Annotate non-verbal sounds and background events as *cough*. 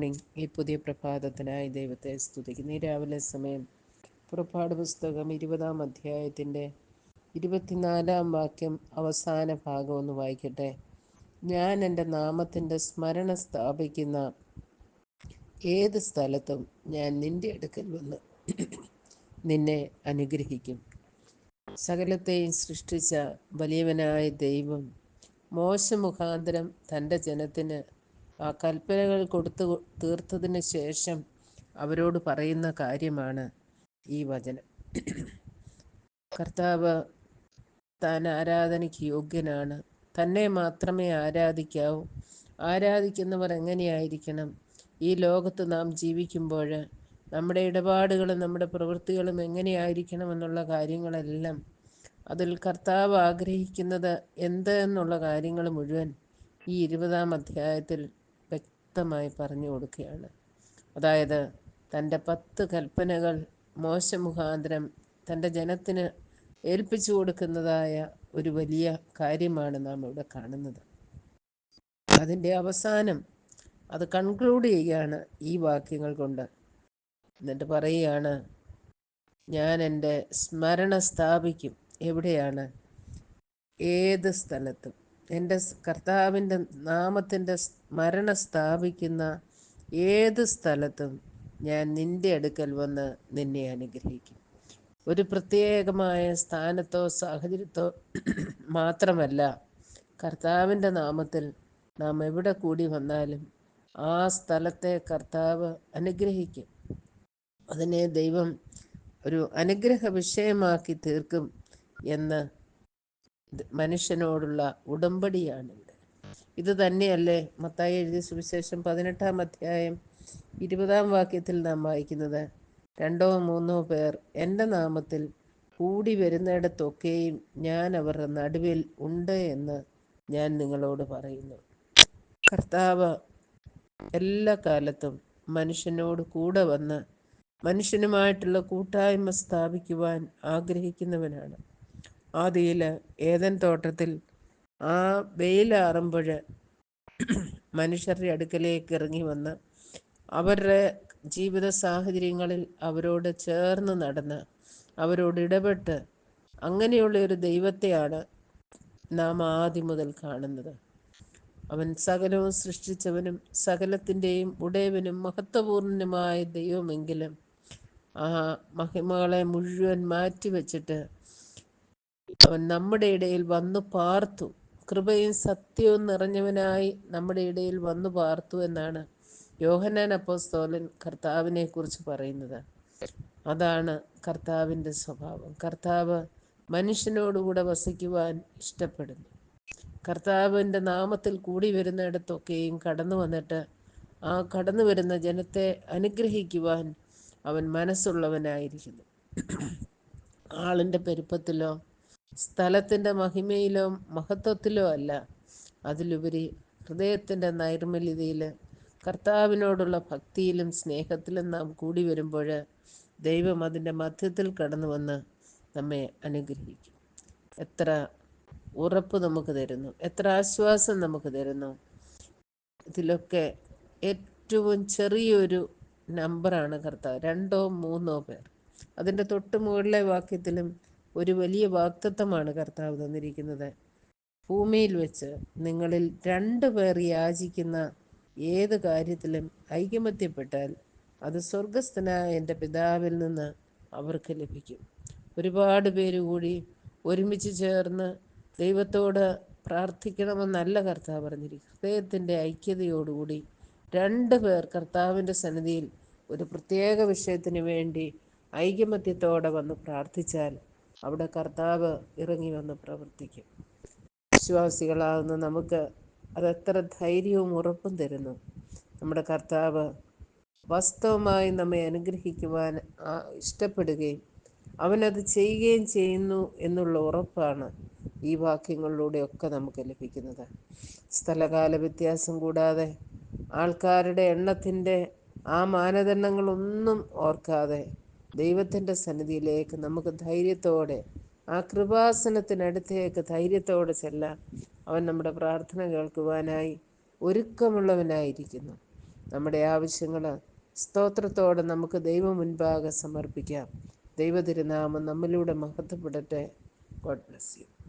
Morning ഈ പുതിയ പ്രഭാതത്തിനായി ദൈവത്തെ സ്തുതിക്കുന്നു. ഈ രാവിലെ സമയം പുറപ്പാട് പുസ്തകം ഇരുപതാം അധ്യായത്തിന്റെ ഇരുപത്തിനാലാം വാക്യം അവസാന ഭാഗം ഒന്ന് വായിക്കട്ടെ. ഞാൻ എന്റെ നാമത്തിന്റെ സ്മരണ സ്ഥാപിക്കുന്ന ഏത് സ്ഥലത്തും ഞാൻ നിന്റെ അടുക്കൽ വന്ന് നിന്നെ അനുഗ്രഹിക്കും. സകലത്തെയും സൃഷ്ടിച്ച വലിയവനായ ദൈവം മോശ മുഖാന്തരം തന്റെ ജനത്തിന് ആ കൽപ്പനകൾ കൊടുത്തു തീർത്തതിന് ശേഷം അവരോട് പറയുന്ന കാര്യമാണ് ഈ വചനം. കർത്താവ് താൻ ആരാധനയ്ക്ക് യോഗ്യനാണ്. തന്നെ മാത്രമേ ആരാധിക്കാവൂ. ആരാധിക്കുന്നവർ എങ്ങനെയായിരിക്കണം? ഈ ലോകത്ത് നാം ജീവിക്കുമ്പോൾ നമ്മുടെ ഇടപാടുകളും നമ്മുടെ പ്രവൃത്തികളും എങ്ങനെയായിരിക്കണം എന്നുള്ള കാര്യങ്ങളെല്ലാം അതിൽ കർത്താവ് ആഗ്രഹിക്കുന്നത് എന്ത് എന്നുള്ള കാര്യങ്ങൾ മുഴുവൻ ഈ ഇരുപതാം അധ്യായത്തിൽ വ്യക്തമായി പറഞ്ഞു കൊടുക്കുകയാണ്. അതായത് തന്റെ പത്ത് കൽപ്പനകൾ മോശ മുഖാന്തരം തന്റെ ജനത്തിന് ഏൽപ്പിച്ചു കൊടുക്കുന്നതായ ഒരു വലിയ കാര്യമാണ് നാം ഇവിടെ കാണുന്നത്. അതിന്റെ അവസാനം അത് കൺക്ലൂഡ് ചെയ്യുകയാണ് ഈ വാക്യങ്ങൾ കൊണ്ട്. എന്നിട്ട് പറയുകയാണ് ഞാൻ എന്റെ സ്മരണ സ്ഥാപിക്കും. എവിടെയാണ്? ഏത് സ്ഥലത്തും. എന്റെ കർത്താവിന്റെ നാമത്തിന്റെ സ്മരണ സ്ഥാപിക്കുന്ന ഏത് സ്ഥലത്തും ഞാൻ നിന്റെ അടുക്കൽ വന്ന് നിന്നെ അനുഗ്രഹിക്കും. ഒരു പ്രത്യേകമായ സ്ഥാനത്തോ സാഹചര്യത്തോ *clears throat* മാത്രമല്ല കർത്താവിന്റെ നാമത്തിൽ നാം എവിടെ കൂടി വന്നാലും ആ സ്ഥലത്തെ കർത്താവ് അനുഗ്രഹിക്കും. അതിനെ ദൈവം ഒരു അനുഗ്രഹ വിഷയമാക്കി തീർക്കും എന്ന് മനുഷ്യനോടുള്ള ഉടമ്പടിയാണ് ഇവിടെ ഇത് തന്നെയല്ലേ മത്തായി എഴുതിയ സുവിശേഷം പതിനെട്ടാം അധ്യായം ഇരുപതാം വാക്യത്തിൽ നാം വായിക്കുന്നത്? രണ്ടോ മൂന്നോ പേർ എന്റെ നാമത്തിൽ കൂടി വരുന്നിടത്തൊക്കെയും ഞാൻ അവരുടെ നടുവിൽ ഉണ്ട് എന്ന് ഞാൻ നിങ്ങളോട് പറയുന്നു. കർത്താവ് എല്ലാ കാലത്തും മനുഷ്യനോട് കൂടെ വന്ന് മനുഷ്യനുമായിട്ടുള്ള കൂട്ടായ്മ സ്ഥാപിക്കുവാൻ ആഗ്രഹിക്കുന്നവനാണ്. ആദിയിൽ ഏതൻ തോട്ടത്തിൽ ആ വെയിലാറുമ്പോൾ മനുഷ്യരുടെ അടുക്കലേക്ക് ഇറങ്ങി വന്ന് അവരുടെ ജീവിത സാഹചര്യങ്ങളിൽ അവരോട് ചേർന്ന് നടന്ന് അവരോട് ഇടപെട്ട് അങ്ങനെയുള്ള ഒരു ദൈവത്തെയാണ് നാം ആദ്യം മുതൽ കാണുന്നത്. അവൻ സകലവും സൃഷ്ടിച്ചവനും സകലത്തിന്റെയും ഉടയവനും മഹത്വപൂർണനുമായ ദൈവമെങ്കിലും ആ മഹിമകളെ മുഴുവൻ മാറ്റിവെച്ചിട്ട് അവൻ നമ്മുടെ ഇടയിൽ വന്നു പാർത്തു. കൃപയും സത്യവും നിറഞ്ഞവനായി നമ്മുടെ ഇടയിൽ വന്നു പാർത്തു എന്നാണ് യോഹനാൻ അപ്പോസ്തോലൻ കർത്താവിനെ കുറിച്ച് പറയുന്നത്. അതാണ് കർത്താവിന്റെ സ്വഭാവം. കർത്താവ് മനുഷ്യനോടുകൂടെ വസിക്കുവാൻ ഇഷ്ടപ്പെടുന്നു. കർത്താവിന്റെ നാമത്തിൽ കൂടി വരുന്നിടത്തൊക്കെയും കടന്നു വന്നിട്ട് ആ കടന്നു വരുന്ന ജനത്തെ അനുഗ്രഹിക്കുവാൻ അവൻ മനസ്സുള്ളവനായിരിക്കുന്നു. ആളിന്റെ പെരുപ്പത്തിലോ സ്ഥലത്തിന്റെ മഹിമയിലോ മഹത്വത്തിലോ അല്ല. അതിലുപരി ഹൃദയത്തിന്റെ നൈർമല്യതയിൽ കർത്താവിനോടുള്ള ഭക്തിയിലും സ്നേഹത്തിലും നാം കൂടി വരുമ്പോൾ ദൈവം അതിന്റെ മധ്യത്തിൽ കടന്നു വന്ന് നമ്മെ അനുഗ്രഹിക്കും. എത്ര ഉറപ്പ് നമുക്ക് തരുന്നു. എത്ര ആശ്വാസം നമുക്ക് തരുന്നു. ഇതിലൊക്കെ ഏറ്റവും ചെറിയൊരു നമ്പറാണ് കർത്താവ്. രണ്ടോ മൂന്നോ പേർ. അതിന്റെ തൊട്ട് മുകളിലെ വാക്യത്തിലും ഒരു വലിയ വാക്തത്വമാണ് കർത്താവ് തന്നിരിക്കുന്നത്. ഭൂമിയിൽ വെച്ച് നിങ്ങളിൽ രണ്ടു പേർ യാചിക്കുന്ന ഏത് കാര്യത്തിലും ഐകമത്യപ്പെട്ടാൽ അത് സ്വർഗസ്ഥനായ എന്റെ പിതാവിൽ നിന്ന് അവർക്ക് ലഭിക്കും. ഒരുപാട് പേര് കൂടി ഒരുമിച്ച് ചേർന്ന് ദൈവത്തോട് പ്രാർത്ഥിക്കണമെന്നല്ല കർത്താവ് പറഞ്ഞിരിക്കും ഹൃദയത്തിന്റെ ഐക്യതയോടുകൂടി രണ്ട് പേർ കർത്താവിന്റെ സന്നിധിയിൽ ഒരു പ്രത്യേക വിഷയത്തിന് വേണ്ടി ഐകമത്യത്തോടെ വന്ന് പ്രാർത്ഥിച്ചാൽ അവിടെ കർത്താവ് ഇറങ്ങി വന്ന് പ്രവർത്തിക്കും. വിശ്വാസികളാകുന്ന നമുക്ക് അതെത്ര ധൈര്യവും ഉറപ്പും തരുന്നു. നമ്മുടെ കർത്താവ് വാസ്തവമായി നമ്മെ അനുഗ്രഹിക്കുവാൻ ഇഷ്ടപ്പെടുകയും അവനത് ചെയ്യുകയും ചെയ്യുന്നു എന്നുള്ള ഉറപ്പാണ് ഈ വാക്യങ്ങളിലൂടെയൊക്കെ നമുക്ക് ലഭിക്കുന്നത്. സ്ഥലകാല വ്യത്യാസം കൂടാതെ ആൾക്കാരുടെ എണ്ണത്തിന്റെ ആ മാനദണ്ഡങ്ങളൊന്നും ഓർക്കാതെ ദൈവത്തിന്റെ സന്നിധിയിലേക്ക് നമുക്ക് ധൈര്യത്തോടെ ആ കൃപാസനത്തിനടുത്തേക്ക് ധൈര്യത്തോടെ ചെല്ലാൻ അവൻ നമ്മുടെ പ്രാർത്ഥന കേൾക്കുവാനായി ഒരുക്കമുള്ളവനായിരിക്കുന്നു. നമ്മുടെ ആവശ്യങ്ങൾ സ്തോത്രത്തോടെ നമുക്ക് ദൈവം മുൻപാകെ സമർപ്പിക്കാം. ദൈവതിരുനാമം നമ്മിലൂടെ മഹത്വപ്പെടട്ടെ. God bless you.